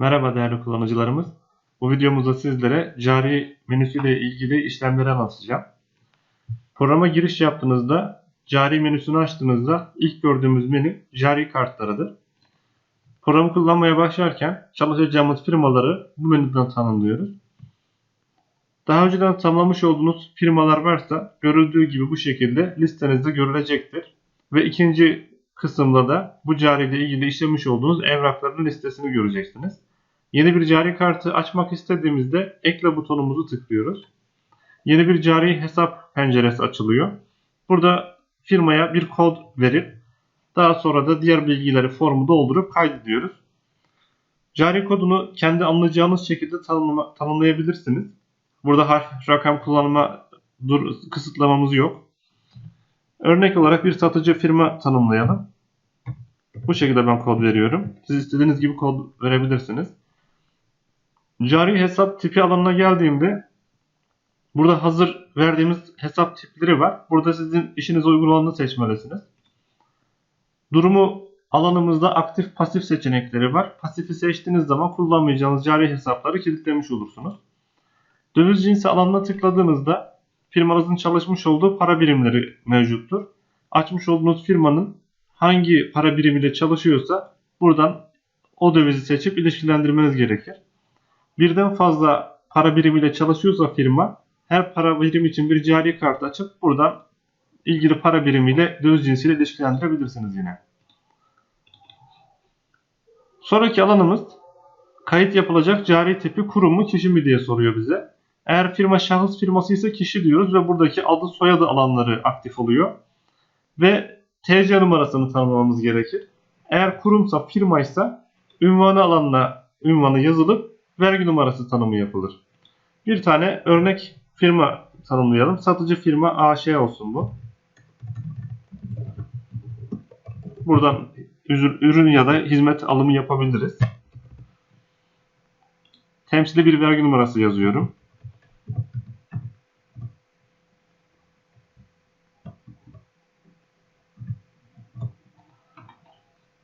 Merhaba değerli kullanıcılarımız. Bu videomuzda sizlere cari menüsüyle ilgili işlemleri anlatacağım. Programa giriş yaptığınızda cari menüsünü açtığınızda ilk gördüğümüz menü cari kartlarıdır. Programı kullanmaya başlarken çalışacağımız firmaları bu menüden tanımlıyoruz. Daha önceden tanımlamış olduğunuz firmalar varsa görüldüğü gibi bu şekilde listenizde görülecektir. Ve ikinci kısımda da bu cari ile ilgili işlemiş olduğunuz evrakların listesini göreceksiniz. Yeni bir cari kartı açmak istediğimizde ekle butonumuzu tıklıyoruz. Yeni bir cari hesap penceresi açılıyor. Burada firmaya bir kod verip daha sonra da diğer bilgileri formu doldurup kaydediyoruz. Cari kodunu kendi anlayacağınız şekilde tanımlayabilirsiniz. Burada harf, rakam kullanma dur, kısıtlamamız yok. Örnek olarak bir satıcı firma tanımlayalım. Bu şekilde ben kod veriyorum. Siz istediğiniz gibi kod verebilirsiniz. Cari hesap tipi alanına geldiğimde burada hazır verdiğimiz hesap tipleri var. Burada sizin işinize uygun olanı seçmelisiniz. Durumu alanımızda aktif pasif seçenekleri var. Pasifi seçtiğiniz zaman kullanmayacağınız cari hesapları kilitlemiş olursunuz. Döviz cinsi alanına tıkladığınızda firmanızın çalışmış olduğu para birimleri mevcuttur. Açmış olduğunuz firmanın hangi para birimiyle çalışıyorsa buradan o dövizi seçip ilişkilendirmeniz gerekir. Birden fazla para birimiyle çalışıyorsa firma her para birim için bir cari kart açıp buradan ilgili para birimiyle döviz cinsiyle ilişkilendirebilirsiniz yine. Sonraki alanımız kayıt yapılacak cari tipi kurum mu kişi mi diye soruyor bize. Eğer firma şahıs firması ise kişi diyoruz ve buradaki adı soyadı alanları aktif oluyor. Ve TC numarasını tanımlamamız gerekir. Eğer kurumsa firmaysa ünvanı alanına ünvanı yazılıp vergi numarası tanımı yapılır. Bir tane örnek firma tanımlayalım. Satıcı firma AŞ olsun bu. Buradan ürün ya da hizmet alımı yapabiliriz. Temsili bir vergi numarası yazıyorum.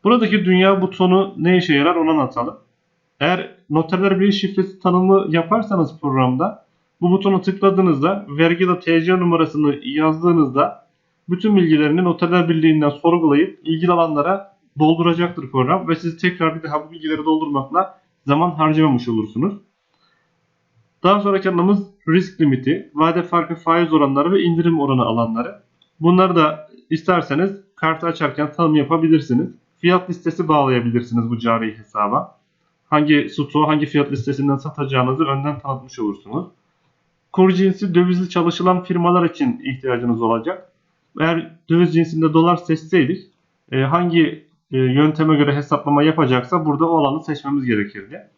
Buradaki dünya butonu ne işe yarar onu anlatalım. Eğer noterler bir şifresi tanımı yaparsanız programda bu butonu tıkladığınızda vergi da TC numarasını yazdığınızda bütün bilgilerini noterler birliğinden sorgulayıp ilgili alanlara dolduracaktır program ve siz tekrar bir daha bu bilgileri doldurmakla zaman harcamamış olursunuz. Daha sonraki alanımız risk limiti, vade farkı faiz oranları ve indirim oranı alanları. Bunları da isterseniz kartı açarken tanım yapabilirsiniz. Fiyat listesi bağlayabilirsiniz bu cari hesaba. Hangi stoğu hangi fiyat listesinden satacağınızı önden tanıtmış olursunuz. Kur cinsi dövizli çalışılan firmalar için ihtiyacınız olacak. Eğer döviz cinsinde dolar seçseydik e, hangi e, yönteme göre hesaplama yapacaksa burada o alanı seçmemiz gerekirdi.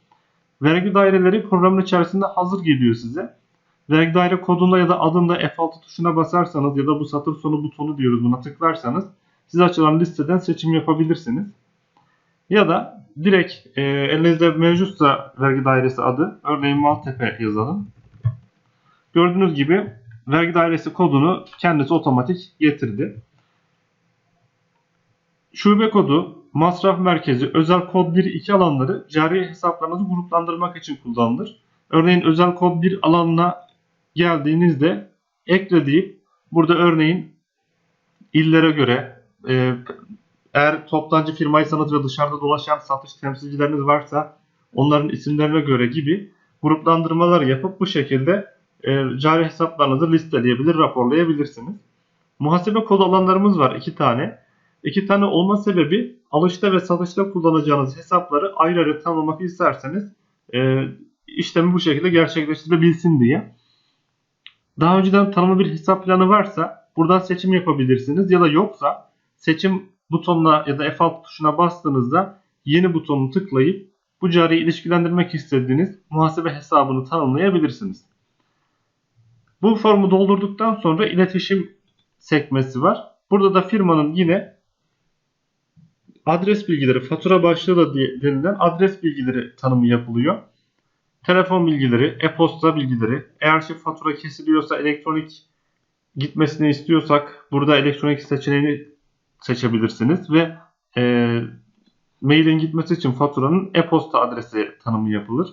Vergi daireleri programın içerisinde hazır geliyor size. Vergi daire kodunda ya da adında F6 tuşuna basarsanız ya da bu satır sonu butonu diyoruz buna tıklarsanız size açılan listeden seçim yapabilirsiniz. Ya da direkt e, elinizde mevcutsa vergi dairesi adı örneğin Maltepe yazalım. Gördüğünüz gibi vergi dairesi kodunu kendisi otomatik getirdi. Şube kodu, masraf merkezi, özel kod 1-2 alanları cari hesaplarınızı gruplandırmak için kullanılır. Örneğin özel kod 1 alanına geldiğinizde ekle deyip burada örneğin illere göre e, eğer toptancı firmaysanız ve dışarıda dolaşan satış temsilcileriniz varsa onların isimlerine göre gibi gruplandırmalar yapıp bu şekilde e, cari hesaplarınızı listeleyebilir, raporlayabilirsiniz. Muhasebe kod alanlarımız var iki tane. İki tane olma sebebi alışta ve satışta kullanacağınız hesapları ayrı ayrı tanımlamak isterseniz e, işlemi bu şekilde gerçekleştirebilsin diye. Daha önceden tanımlı bir hesap planı varsa buradan seçim yapabilirsiniz ya da yoksa seçim butonuna ya da F6 tuşuna bastığınızda yeni butonu tıklayıp bu cariyi ilişkilendirmek istediğiniz muhasebe hesabını tanımlayabilirsiniz. Bu formu doldurduktan sonra iletişim sekmesi var. Burada da firmanın yine adres bilgileri, fatura başlığı da denilen adres bilgileri tanımı yapılıyor. Telefon bilgileri, e-posta bilgileri, eğer şey fatura kesiliyorsa elektronik gitmesini istiyorsak burada elektronik seçeneğini seçebilirsiniz ve e, mailin gitmesi için faturanın e-posta adresi tanımı yapılır.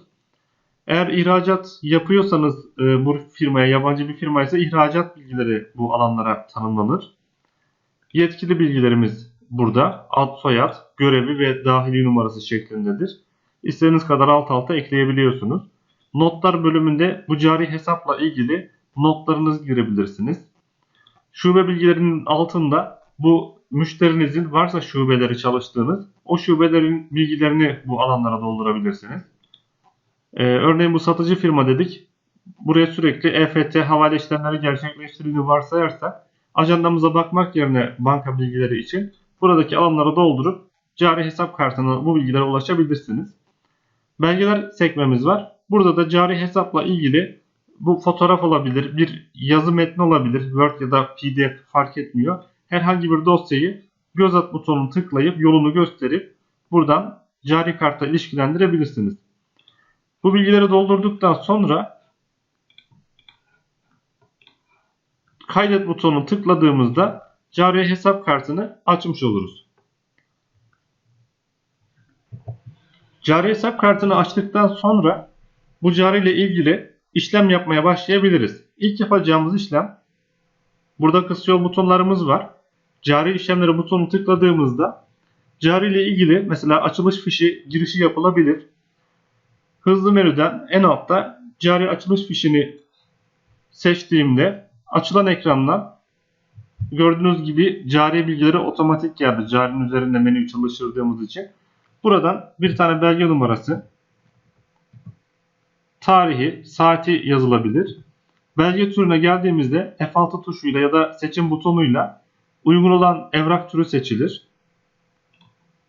Eğer ihracat yapıyorsanız e, bu firmaya yabancı bir firma ise ihracat bilgileri bu alanlara tanımlanır. Yetkili bilgilerimiz burada ad, soyad, görevi ve dahili numarası şeklindedir. İstediğiniz kadar alt alta ekleyebiliyorsunuz. Notlar bölümünde bu cari hesapla ilgili notlarınızı girebilirsiniz. Şube bilgilerinin altında bu müşterinizin varsa şubeleri çalıştığınız o şubelerin bilgilerini bu alanlara doldurabilirsiniz. Ee, örneğin bu satıcı firma dedik. Buraya sürekli EFT havale işlemleri gerçekleştirildiğini varsayarsak ajandamıza bakmak yerine banka bilgileri için buradaki alanları doldurup cari hesap kartına bu bilgilere ulaşabilirsiniz. Belgeler sekmemiz var. Burada da cari hesapla ilgili bu fotoğraf olabilir, bir yazı metni olabilir, Word ya da PDF fark etmiyor. Herhangi bir dosyayı göz at butonunu tıklayıp yolunu gösterip buradan cari kartla ilişkilendirebilirsiniz. Bu bilgileri doldurduktan sonra kaydet butonunu tıkladığımızda cari hesap kartını açmış oluruz. Cari hesap kartını açtıktan sonra bu cari ile ilgili işlem yapmaya başlayabiliriz. İlk yapacağımız işlem burada kısa yol butonlarımız var. Cari işlemleri butonu tıkladığımızda cari ile ilgili mesela açılış fişi girişi yapılabilir. Hızlı menüden en altta cari açılış fişini seçtiğimde açılan ekrandan gördüğünüz gibi cari bilgileri otomatik geldi. Carinin üzerinde menüyü çalıştırdığımız için. Buradan bir tane belge numarası, tarihi, saati yazılabilir. Belge türüne geldiğimizde F6 tuşuyla ya da seçim butonuyla uygun olan evrak türü seçilir.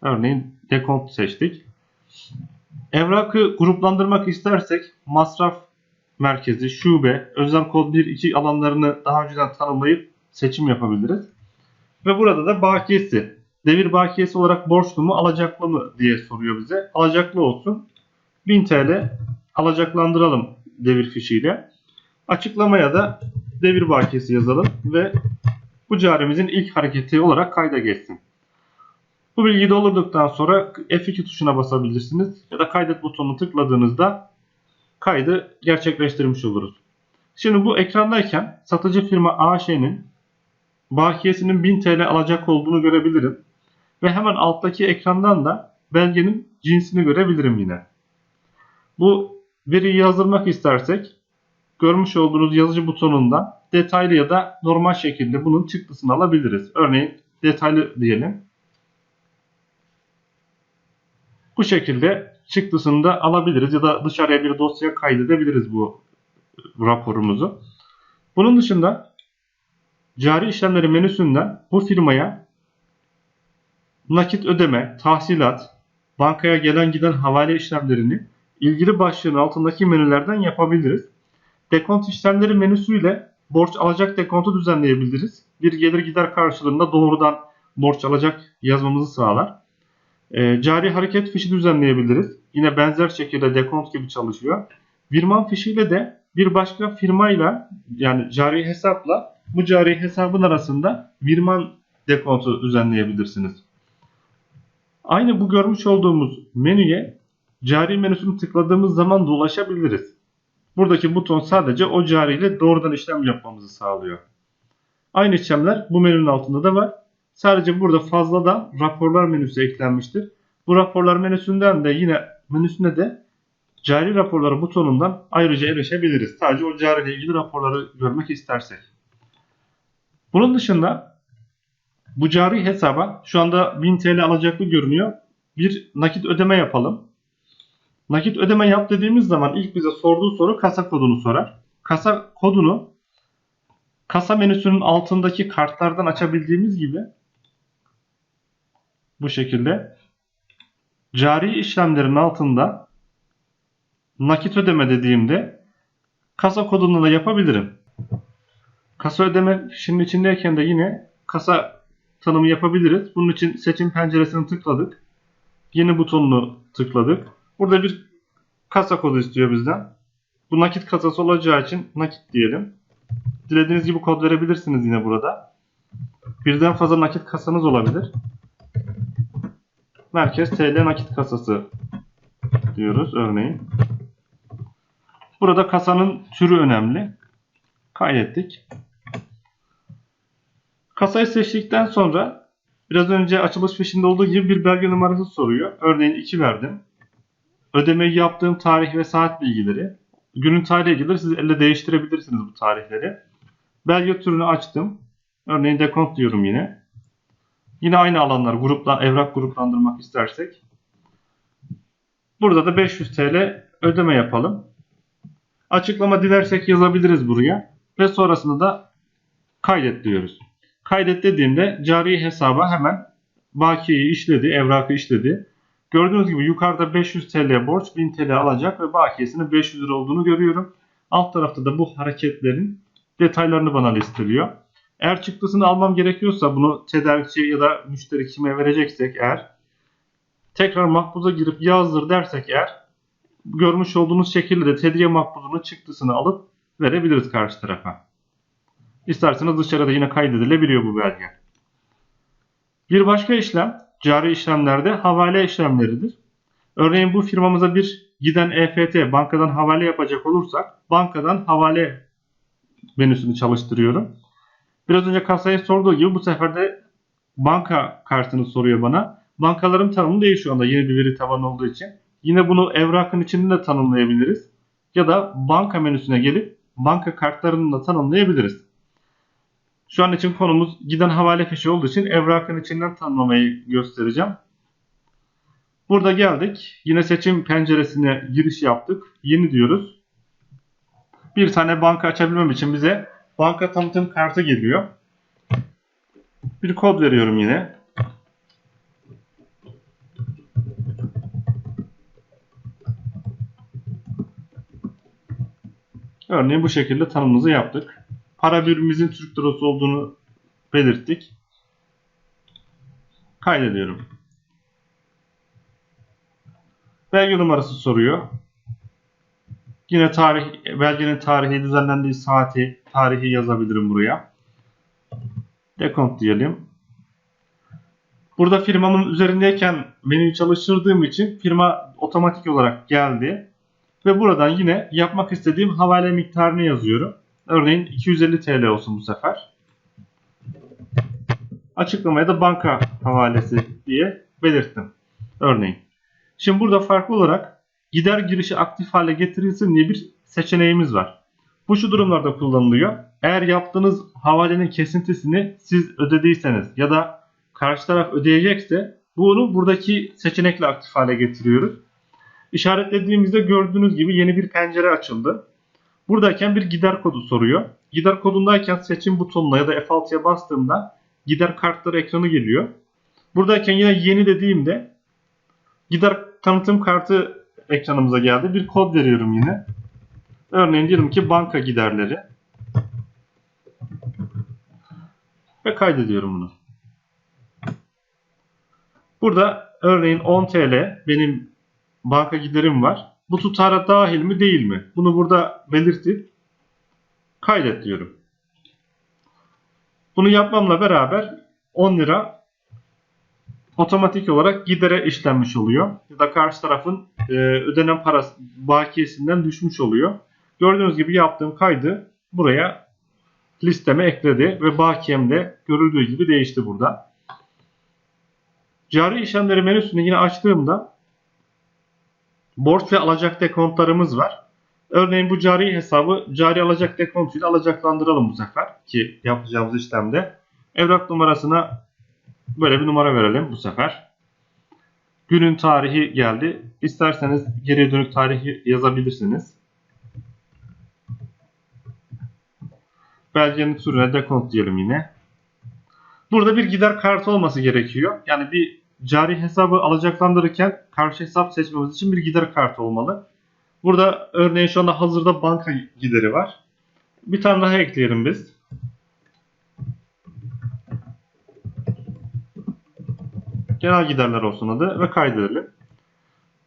Örneğin dekont seçtik. Evrakı gruplandırmak istersek masraf merkezi, şube, özel kod 1-2 alanlarını daha önceden tanımlayıp seçim yapabiliriz. Ve burada da bakiyesi. Devir bakiyesi olarak borçlu mu alacaklı mı diye soruyor bize. Alacaklı olsun. 1000 TL alacaklandıralım devir fişiyle. Açıklamaya da devir bakiyesi yazalım ve bu carimizin ilk hareketi olarak kayda geçsin. Bu bilgiyi doldurduktan sonra F2 tuşuna basabilirsiniz ya da kaydet butonunu tıkladığınızda kaydı gerçekleştirmiş oluruz. Şimdi bu ekrandayken satıcı firma AŞ'nin bakiyesinin 1000 TL alacak olduğunu görebilirim. Ve hemen alttaki ekrandan da belgenin cinsini görebilirim yine. Bu veriyi yazdırmak istersek görmüş olduğunuz yazıcı butonundan detaylı ya da normal şekilde bunun çıktısını alabiliriz. Örneğin detaylı diyelim. Bu şekilde çıktısını da alabiliriz ya da dışarıya bir dosya kaydedebiliriz bu raporumuzu. Bunun dışında cari işlemleri menüsünden bu firmaya nakit ödeme, tahsilat, bankaya gelen giden havale işlemlerini ilgili başlığın altındaki menülerden yapabiliriz. Dekont işlemleri menüsüyle borç alacak dekontu düzenleyebiliriz. Bir gelir gider karşılığında doğrudan borç alacak yazmamızı sağlar. E, cari hareket fişi düzenleyebiliriz. Yine benzer şekilde dekont gibi çalışıyor. Virman fişiyle de bir başka firmayla yani cari hesapla bu cari hesabın arasında virman dekontu düzenleyebilirsiniz. Aynı bu görmüş olduğumuz menüye cari menüsünü tıkladığımız zaman da ulaşabiliriz. Buradaki buton sadece o cari ile doğrudan işlem yapmamızı sağlıyor. Aynı işlemler bu menünün altında da var. Sadece burada fazladan raporlar menüsü eklenmiştir. Bu raporlar menüsünden de yine menüsüne de cari raporları butonundan ayrıca erişebiliriz. Sadece o cari ile ilgili raporları görmek istersek. Bunun dışında bu cari hesaba şu anda 1000 TL alacaklı görünüyor. Bir nakit ödeme yapalım. Nakit ödeme yap dediğimiz zaman ilk bize sorduğu soru kasa kodunu sorar. Kasa kodunu kasa menüsünün altındaki kartlardan açabildiğimiz gibi bu şekilde cari işlemlerin altında nakit ödeme dediğimde kasa kodunu da yapabilirim. Kasa ödeme şimdi içindeyken de yine kasa tanımı yapabiliriz. Bunun için seçim penceresini tıkladık. Yeni butonunu tıkladık. Burada bir kasa kodu istiyor bizden. Bu nakit kasası olacağı için nakit diyelim. Dilediğiniz gibi kod verebilirsiniz yine burada. Birden fazla nakit kasanız olabilir. Merkez TL nakit kasası diyoruz örneğin. Burada kasanın türü önemli. Kaydettik. Kasayı seçtikten sonra biraz önce açılış fişinde olduğu gibi bir belge numarası soruyor. Örneğin 2 verdim. Ödemeyi yaptığım tarih ve saat bilgileri. Günün tarihi gelir. Siz elle değiştirebilirsiniz bu tarihleri. Belge türünü açtım. Örneğin dekont diyorum yine. Yine aynı alanlar grupla evrak gruplandırmak istersek. Burada da 500 TL ödeme yapalım. Açıklama dilersek yazabiliriz buraya. Ve sonrasında da kaydet diyoruz. Kaydet dediğimde cari hesaba hemen bakiyeyi işledi, evrakı işledi. Gördüğünüz gibi yukarıda 500 TL borç 1000 TL alacak ve bakiyesinin 500 lira olduğunu görüyorum. Alt tarafta da bu hareketlerin detaylarını bana listeliyor. Eğer çıktısını almam gerekiyorsa bunu tedarikçi ya da müşteri kime vereceksek eğer tekrar makbuza girip yazdır dersek eğer görmüş olduğunuz şekilde de tediye makbuzunun çıktısını alıp verebiliriz karşı tarafa. İsterseniz dışarıda yine kaydedilebiliyor bu belge. Bir başka işlem cari işlemlerde havale işlemleridir. Örneğin bu firmamıza bir giden EFT bankadan havale yapacak olursak bankadan havale menüsünü çalıştırıyorum. Biraz önce kasaya sorduğu gibi bu sefer de banka kartını soruyor bana. Bankaların tanımı şu anda yeni bir veri tabanı olduğu için. Yine bunu evrakın içinde de tanımlayabiliriz. Ya da banka menüsüne gelip banka kartlarını da tanımlayabiliriz. Şu an için konumuz giden havale fişi olduğu için evrakın içinden tanımlamayı göstereceğim. Burada geldik. Yine seçim penceresine giriş yaptık. Yeni diyoruz. Bir tane banka açabilmem için bize banka tanıtım kartı geliyor. Bir kod veriyorum yine. Örneğin bu şekilde tanımımızı yaptık. Para birimimizin Türk lirası olduğunu belirttik. Kaydediyorum. Belge numarası soruyor. Yine tarih, belgenin tarihi, düzenlendiği saati, tarihi yazabilirim buraya. Dekont diyelim. Burada firmamın üzerindeyken menüyü çalıştırdığım için firma otomatik olarak geldi. Ve buradan yine yapmak istediğim havale miktarını yazıyorum. Örneğin 250 TL olsun bu sefer. Açıklamaya da banka havalesi diye belirttim. Örneğin. Şimdi burada farklı olarak gider girişi aktif hale getirilsin diye bir seçeneğimiz var. Bu şu durumlarda kullanılıyor. Eğer yaptığınız havalenin kesintisini siz ödediyseniz ya da karşı taraf ödeyecekse bunu buradaki seçenekle aktif hale getiriyoruz. İşaretlediğimizde gördüğünüz gibi yeni bir pencere açıldı. Buradayken bir gider kodu soruyor. Gider kodundayken seçim butonuna ya da F6'ya bastığımda gider kartları ekranı geliyor. Buradayken yine yeni dediğimde gider tanıtım kartı ekranımıza geldi. Bir kod veriyorum yine. Örneğin diyelim ki banka giderleri. Ve kaydediyorum bunu. Burada örneğin 10 TL benim banka giderim var. Bu tutara dahil mi değil mi? Bunu burada belirtip kaydet diyorum. Bunu yapmamla beraber 10 lira otomatik olarak gidere işlenmiş oluyor. Ya da karşı tarafın e, ödenen parası bakiyesinden düşmüş oluyor. Gördüğünüz gibi yaptığım kaydı buraya listeme ekledi ve bakiyem de görüldüğü gibi değişti burada. Cari işlemleri menüsünü yine açtığımda borç ve alacak dekontlarımız var. Örneğin bu cari hesabı cari alacak dekontuyla alacaklandıralım bu sefer ki yapacağımız işlemde. Evrak numarasına böyle bir numara verelim bu sefer. Günün tarihi geldi. İsterseniz geriye dönük tarihi yazabilirsiniz. Belgenin türüne dekont diyelim yine. Burada bir gider kartı olması gerekiyor. Yani bir cari hesabı alacaklandırırken karşı hesap seçmemiz için bir gider kartı olmalı. Burada örneğin şu anda hazırda banka gideri var. Bir tane daha ekleyelim biz. Genel giderler olsun adı ve kaydedelim.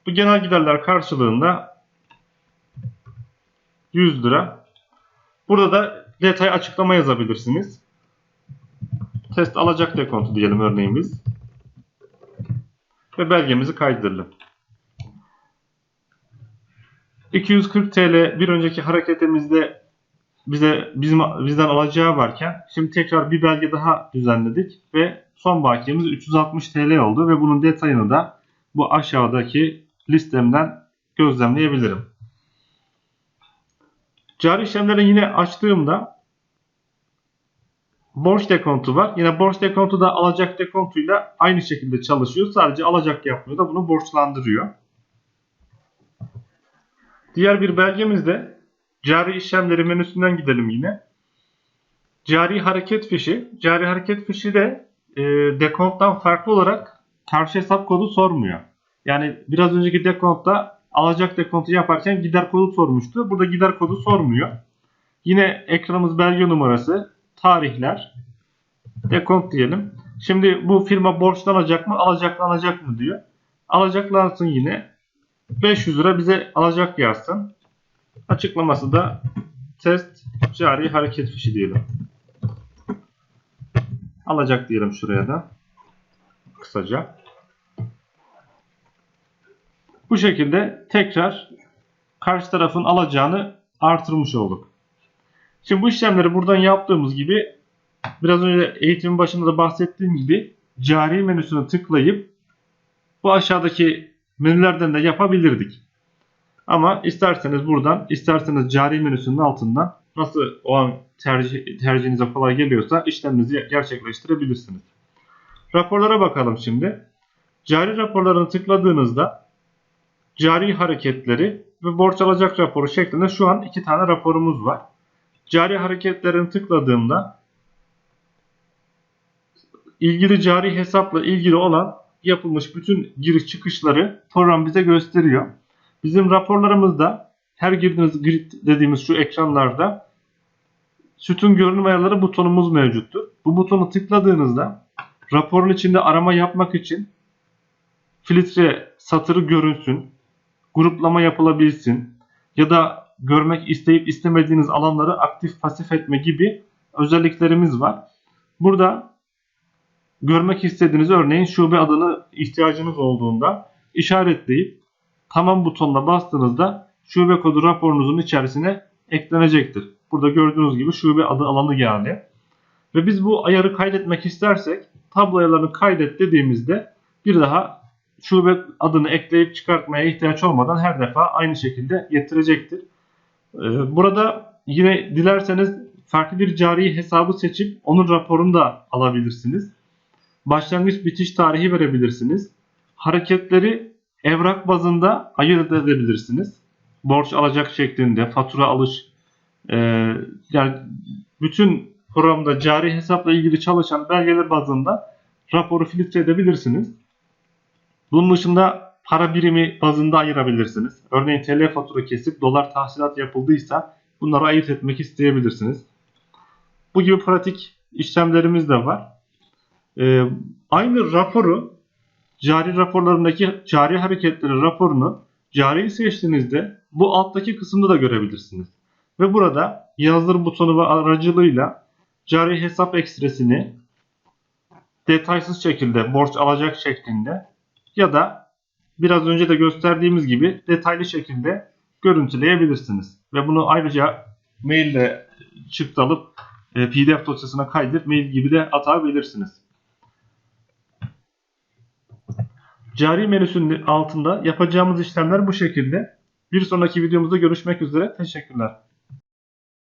Bu genel giderler karşılığında 100 lira. Burada da detay açıklama yazabilirsiniz. Test alacak dekontu diyelim örneğin biz. Ve belgemizi kaydıralım. 240 TL bir önceki hareketimizde bize bizim bizden alacağı varken şimdi tekrar bir belge daha düzenledik ve son bakiyemiz 360 TL oldu ve bunun detayını da bu aşağıdaki listemden gözlemleyebilirim. Cari işlemleri yine açtığımda borç dekontu var. Yine borç dekontu da alacak dekontuyla aynı şekilde çalışıyor. Sadece alacak yapmıyor da bunu borçlandırıyor. Diğer bir belgemizde cari işlemleri menüsünden gidelim yine. Cari hareket fişi. Cari hareket fişi de e, dekonttan farklı olarak karşı hesap kodu sormuyor. Yani biraz önceki dekontta alacak dekontu yaparken gider kodu sormuştu. Burada gider kodu sormuyor. Yine ekranımız belge numarası, tarihler, dekont diyelim. Şimdi bu firma borçlanacak mı, alacaklanacak mı diyor. Alacaklansın yine. 500 lira bize alacak yazsın. Açıklaması da test cari hareket fişi diyelim. Alacak diyelim şuraya da. Kısaca. Bu şekilde tekrar karşı tarafın alacağını artırmış olduk. Şimdi bu işlemleri buradan yaptığımız gibi biraz önce eğitimin başında da bahsettiğim gibi cari menüsüne tıklayıp bu aşağıdaki menülerden de yapabilirdik. Ama isterseniz buradan, isterseniz cari menüsünün altından nasıl o an tercih, tercihinize kolay geliyorsa işleminizi gerçekleştirebilirsiniz. Raporlara bakalım şimdi. Cari raporlarını tıkladığınızda cari hareketleri ve borç alacak raporu şeklinde şu an iki tane raporumuz var. Cari hareketlerini tıkladığımda ilgili cari hesapla ilgili olan yapılmış bütün giriş çıkışları program bize gösteriyor. Bizim raporlarımızda her girdiğiniz grid dediğimiz şu ekranlarda sütun görünüm ayarları butonumuz mevcuttur. Bu butonu tıkladığınızda raporun içinde arama yapmak için filtre satırı görünsün, gruplama yapılabilsin ya da görmek isteyip istemediğiniz alanları aktif pasif etme gibi özelliklerimiz var. Burada görmek istediğiniz örneğin şube adını ihtiyacınız olduğunda işaretleyip tamam butonuna bastığınızda şube kodu raporunuzun içerisine eklenecektir. Burada gördüğünüz gibi şube adı alanı geldi. Ve biz bu ayarı kaydetmek istersek tablo ayarlarını kaydet dediğimizde bir daha şube adını ekleyip çıkartmaya ihtiyaç olmadan her defa aynı şekilde getirecektir. Ee, Burada yine dilerseniz farklı bir cari hesabı seçip onun raporunu da alabilirsiniz. Başlangıç bitiş tarihi verebilirsiniz. Hareketleri evrak bazında ayırt edebilirsiniz. Borç alacak şeklinde, fatura alış, e, yani bütün programda cari hesapla ilgili çalışan belgeler bazında raporu filtre edebilirsiniz. Bunun dışında para birimi bazında ayırabilirsiniz. Örneğin TL fatura kesip dolar tahsilat yapıldıysa bunları ayırt etmek isteyebilirsiniz. Bu gibi pratik işlemlerimiz de var. Ee, aynı raporu cari raporlarındaki cari hareketleri raporunu cari seçtiğinizde bu alttaki kısımda da görebilirsiniz. Ve burada yazdır butonu ve aracılığıyla cari hesap ekstresini detaysız şekilde borç alacak şeklinde ya da biraz önce de gösterdiğimiz gibi detaylı şekilde görüntüleyebilirsiniz. Ve bunu ayrıca maille çıktı alıp e, PDF dosyasına kaydedip mail gibi de atabilirsiniz. Cari menüsünün altında yapacağımız işlemler bu şekilde. Bir sonraki videomuzda görüşmek üzere. Teşekkürler.